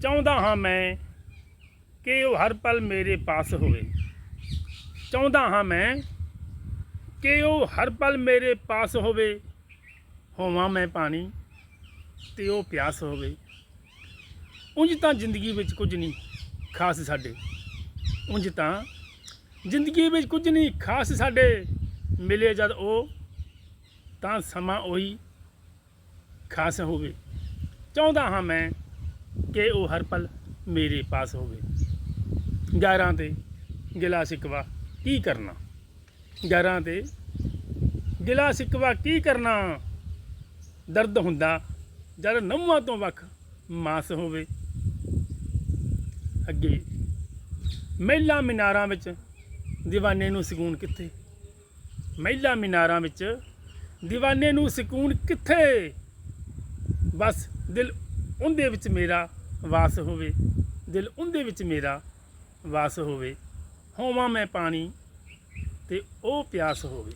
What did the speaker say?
ਚਾਹੁੰਦਾ ਹਾਂ ਮੈਂ ਕਿ ਉਹ ਹਰ ਪਲ ਮੇਰੇ ਪਾਸ ਹੋਵੇ। ਚਾਹੁੰਦਾ ਹਾਂ ਮੈਂ ਕਿ ਉਹ ਹਰ ਪਲ ਮੇਰੇ ਪਾਸ ਹੋਵੇ। ਹੋਵਾਂ ਮੈਂ ਪਾਣੀ ਤੇ ਉਹ ਪਿਆਸ ਹੋਵੇ। ਉਂਝ ਤਾਂ ਜ਼ਿੰਦਗੀ ਵਿੱਚ ਕੁਝ ਨਹੀਂ ਖਾਸ ਸਾਡੇ। ਉਂਝ ਤਾਂ ਜ਼ਿੰਦਗੀ ਵਿੱਚ ਕੁਝ ਨਹੀਂ ਖਾਸ ਸਾਡੇ ਮਿਲੇ ਜਦ ਉਹ ਤਾਂ ਸਮਾਂ ਉਹੀ ਖਾਸ ਹੋਵੇ। ਚਾਹੁੰਦਾ ਹਾਂ ਮੈਂ ਕਿ ਉਹ ਹਰ ਪਲ ਮੇਰੇ ਪਾਸ ਹੋਵੇ। ਗਾਰਾਂ ਤੇ ਗਿਲਾ ਸਿਕਵਾ ਕੀ ਕਰਨਾ? ਗਾਰਾਂ ਤੇ ਗਿਲਾ ਸਿਕਵਾ ਕੀ ਕਰਨਾ? ਦਰਦ ਹੁੰਦਾ ਜਦ ਨਵਾਂ ਤੋਂ ਵੱਖ ਮਾਸ ਹੋਵੇ। ਅੱਗੇ ਮਹਿਲਾ ਮਿਨਾਰਾਂ ਵਿੱਚ دیਵਾਨੇ ਨੂੰ ਸਕੂਨ ਕਿੱਥੇ? ਮਹਿਲਾ ਮਿਨਾਰਾਂ ਵਿੱਚ دیਵਾਨੇ ਨੂੰ ਸਕੂਨ ਕਿੱਥੇ? ਬਸ ਦਿਲ ਉਹਦੇ ਵਿੱਚ ਮੇਰਾ ਵਾਸ ਹੋਵੇ, ਦਿਲ ਉਹਦੇ ਵਿੱਚ ਮੇਰਾ ਵਾਸ ਹੋਵੇ, ਹੋਵਾਂ ਮੈਂ ਪਾਣੀ ਤੇ ਉਹ ਪਿਆਸ ਹੋਵੇ।